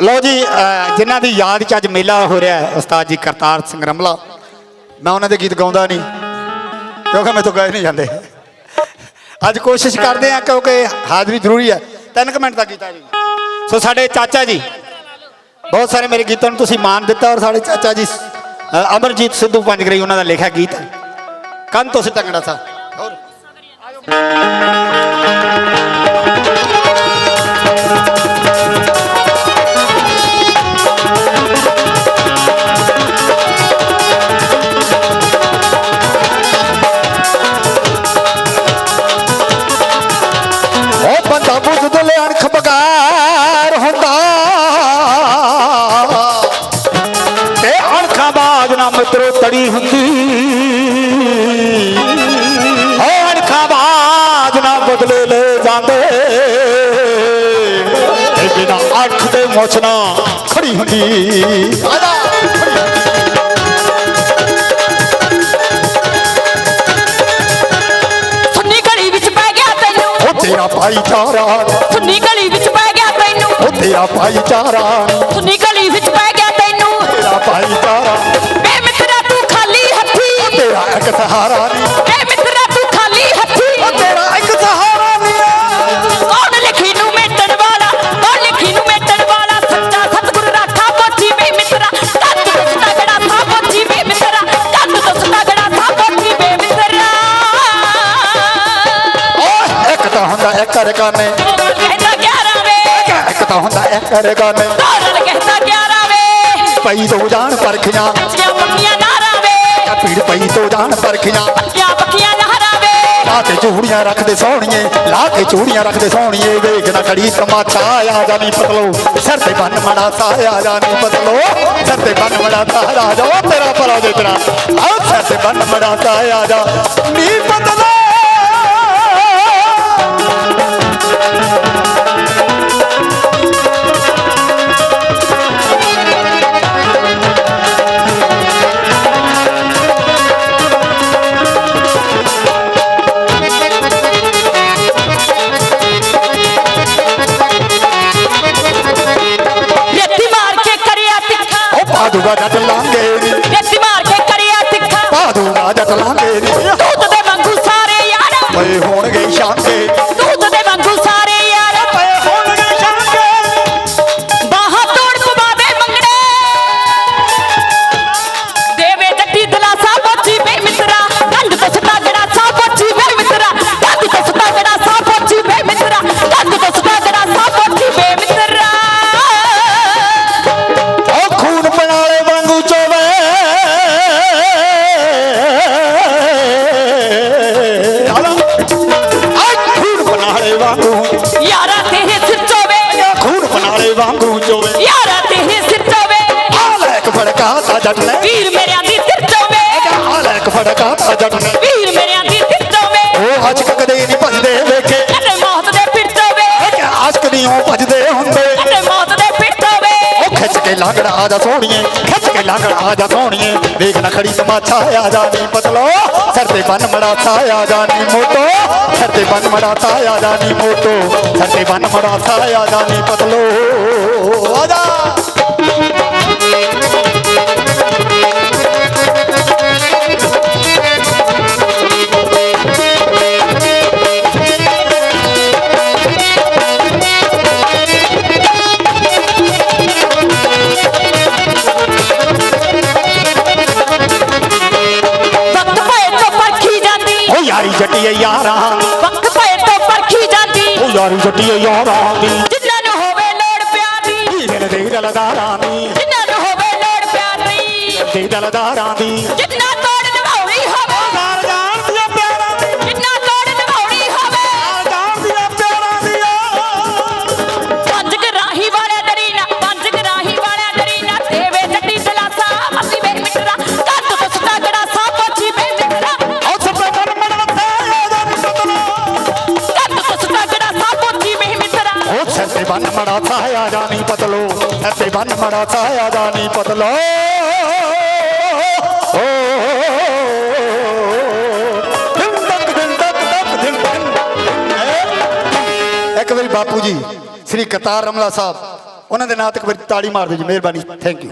ਲਓ ਜੀ, ਅਹ, ਜਿਨ੍ਹਾਂ ਦੀ ਯਾਦ ਚ ਅੱਜ ਮੇਲਾ ਹੋ ਰਿਹਾ ਹੈ, ਉਸਤਾਦ ਜੀ ਕਰਤਾਰ ਸਿੰਘ ਰਮਲਾ ਮੈਂ ਉਹਨਾਂ ਦੇ ਗੀਤ ਗਾਉਂਦਾ ਨਹੀਂ, ਕਿਉਂਕਿ ਮੈਂ ਤੋਂ ਗਾਏ ਨਹੀਂ ਜਾਂਦੇ। ਅੱਜ ਕੋਸ਼ਿਸ਼ ਕਰਦੇ ਆ ਕਿਉਂਕਿ ਹਾਜ਼ਰੀ ਜ਼ਰੂਰੀ ਹੈ। ਤਿੰਨ ਕੁ ਮਿੰਟ ਦਾ ਗੀਤ ਹੈ ਜੀ। ਸੋ ਸਾਡੇ ਚਾਚਾ ਜੀ, ਬਹੁਤ ਸਾਰੇ ਮੇਰੇ ਗੀਤਾਂ ਨੂੰ ਤੁਸੀਂ ਮਾਨ ਦਿੱਤਾ ਔਰ ਸਾਡੇ ਚਾਚਾ ਜੀ ਅਮਰਜੀਤ ਸਿੱਧੂ ਪੰਜਗਰੀ ਉਹਨਾਂ ਦਾ ਲਿਖਿਆ ਗੀਤ ਹੈ। ਕੰਨ ਤੋਂ ਸਿੱਟੰਗੜਾ ਸਾ। ਹੋਰ। ਉਹ ਮਿੱਤਰੋ ਤੜੀ ਹੁੰਦੀ। ਉਹ ਅਣਖਾਂ ਬਾਜ ਨਾ ਬਦਲੇ ਲੈ ਜਾਂਦੇ। ਤੇ ਬਿਨਾ ਅੱਖ ਦੇ ਮੋਚਣਾ ਖੜੀ ਹੁੰਦੀ। ਆਜਾ ਸੁੰਨੀ ਗਲੀ ਵਿੱਚ ਪੈ ਗਿਆ ਤੈਨੂੰ। ਉਹ ਤੇਰਾ ਭਾਈਚਾਰਾ। ਸੁੰਨੀ ਗਲੀ ਵਿੱਚ ਪੈ ਗਿਆ ਤੈਨੂੰ। ਉਹ ਤੇਰਾ ਭਾਈਚਾਰਾ। ਸੁੰਨੀ ਗਲੀ ਵਿੱਚ ਪੈ ਗਿਆ ਤੈਨੂੰ। ਤੇਰਾ ਭਾਈਚਾਰਾ। ਤੇਰਾ ਇੱਕ ਸਹਾਰਾ ਨਹੀਂ ਵੇ ਮਿੱਤਰਾ ਤੂੰ ਖਾਲੀ ਹੱਥੀ। ਉਹ ਤੇਰਾ ਇੱਕ ਸਹਾਰਾ ਨਹੀਂ ਕੌਣ ਲਿਖੀ ਨੂੰ ਮੇਟਣ ਵਾਲਾ? ਕੌਣ ਲਿਖੀ ਨੂੰ ਮੇਟਣ ਵਾਲਾ? ਸੱਚਾ ਸਤਿਗੁਰ ਰਾਖਾ ਪੋਚੀ ਵੇ ਮਿੱਤਰਾ। ਕੱਦ ਤੋਂ ਤਗੜਾ ਸਾ ਪੋਚੀ ਵੇ ਮਿੱਤਰਾ। ਕੱਦ ਤੋਂ ਤਗੜਾ ਸਾ ਪੋਚੀ ਵੇ ਮਿੱਤਰਾ। ਓਏ ਇੱਕ ਤਾਂ ਹੁੰਦਾ ਇੱਕ ਰਕਾਨੇ ਕਹਿੰਦਾ 11 ਵੇ। ਇੱਕ ਤਾਂ ਹੁੰਦਾ ਇੱਕ ਕਹਿੰਦਾ 11 ਵੇ। ਪਈ ਤੋਂ ਜਾਣ ਪਰਖੀਆਂ। ਕੱਚੀਆਂ ਨਾਰਾਂ ਵੇ ਪੀੜ ਪਈ ਤੋਂ ਜਾਣ ਪਰਖੀਆਂ। ਪੱਕੀਆਂ ਨਾਰਾਂ ਵੇ। ਲਾ ਕੇ ਚੂੜੀਆਂ ਰੱਖਦੇ ਸੋਹਣੀਏ ਲਾ ਕੇ ਚੂੜੀਆਂ ਰੱਖਦੇ ਸੋਹਣੀਏ ਵੇਖ ਨਾ ਕੜੀ ਤਮਾਚਾ ਆ ਜਾਨੀ ਪਤਲੋ। ਸਿਰ ਤੇ ਬੰਨ ਮੜਾ ਸਾਇਆ ਜਾਨੀ ਪਤਲੋ। ਸਿਰ ਤੇ ਬੰਨ ਮੜਾ ਸਾਇਆ ਜਾ ਉਹ ਤੇਰਾ ਭਲਾ ਦੇ ਤੇਰਾ। ਆ ਸਿਰ ਤੇ ਬੰਨ ਮੜਾ ਸਾਇਆ ਜਾ। ਨੀ ਪਤਲੋ। ਤਿੱਖਾ ਉਹ ਵਾਂਗੂ ਚੋਵੇ। ਯਾਰਾ ਤੇਰੇ ਸਿਰ ਚੋਵੇ। ਇੱਕ ਫੜਕਾ ਤਾਂ ਜੱਟ ਨੇ। ਵੀਰ ਮੇਰਿਆਂ ਦੀ ਸਿਰ ਚੋਵੇ। ਇੱਕ ਫੜਕਾ ਤਾਂ ਜੱਟ ਨੇ। ਵੀਰ ਮੇਰਿਆਂ ਦੀ ਸਿਰ ਚੋਵੇ। ਉਹ ਅੱਜ ਕਦੇ ਨਹੀਂ ਭਜਦੇ ਵੇਖੇ। ਅਤੇ ਮੌਤ ਦੇ ਪਿਰ ਚੋਵੇ। ਆਸ਼ਕ ਨਹੀਂ ਉਹ ਭਜਦੇ ਹੁੰਦੇ। ਅਤੇ ਮੌਤ ਦੇ ਪਿਰ ਚੋਵੇ। ਉਹ ਖਿੱਚ ਕੇ ਲਾਂਗੜਾ ਆ ਜਾ ਸੋਹਣੀਏ। ਖਿੱਚ ਕੇ ਲਾਂਗੜਾ ਆ ਜਾ ਸੋਹਣੀਏ। ਵੇਖ ਨਾ ਖੜੀ ਤਮਾਚਾ ਆ ਜਾਨੀ ਪਤਲੋ ਸਿਰ ਤੇ ਬੰਨ ਮੜਾ ਆ ਜਾਨੀ ਮੋਟੋ। ਸਿਰ ਤੇ ਬੰਨ ਮੜਾ ਆ ਜਾਨੀ ਮੋਟੋ। ਸਿਰ ਤੇ ਬੰਨ ਮੜਾ ਆ ਯਾਰੀ ਜੱਟੀਏ ਯਾਰਾਂ ਵਕਤ ਪਏ ਤੋਂ ਪਰਖੀ ਜਾਂਦੀ। ਉਹ ਯਾਰੀ ਜੱਟੀਏ ਯਾਰਾਂ ਦੀ। ਜਿੰਨਾਂ ਨੂੰ ਹੋਵੇ ਲੋੜ ਪਿਆਰ। ਦੀ ਦਿਲ ਦੇ ਦਲਦਾਰਾਂ ਦੀ। ਜਿੰਨਾਂ ਨੂੰ ਹੋਵੇ ਲੋੜ ਪਿਆਰ। ਦੀ ਦੇ ਦਲਦਾਰਾਂ ਦੀ। ਜਿੰਨਾ ਤੇ ਬੰਨ ਮੜਾ ਆ ਜਾਨੀ ਪਤਲੋ। ਸਿਰ ਤੇ ਬੰਨ ਮੜਾ ਆ ਜਾਨੀ ਇੱਕ ਵਾਰੀ ਬਾਪੂ ਜੀ, ਸ੍ਰੀ ਕਤਾਰ ਰਮਲਾ ਸਾਹਿਬ, ਉਹਨਾਂ ਦੇ ਨਾਂ ਤੇ ਇੱਕ ਵਾਰੀ ਤਾੜੀ ਮਾਰ ਦਿਓ ਜੀ, ਮਿਹਰਬਾਨੀ ਥੈਂਕ ਯੂ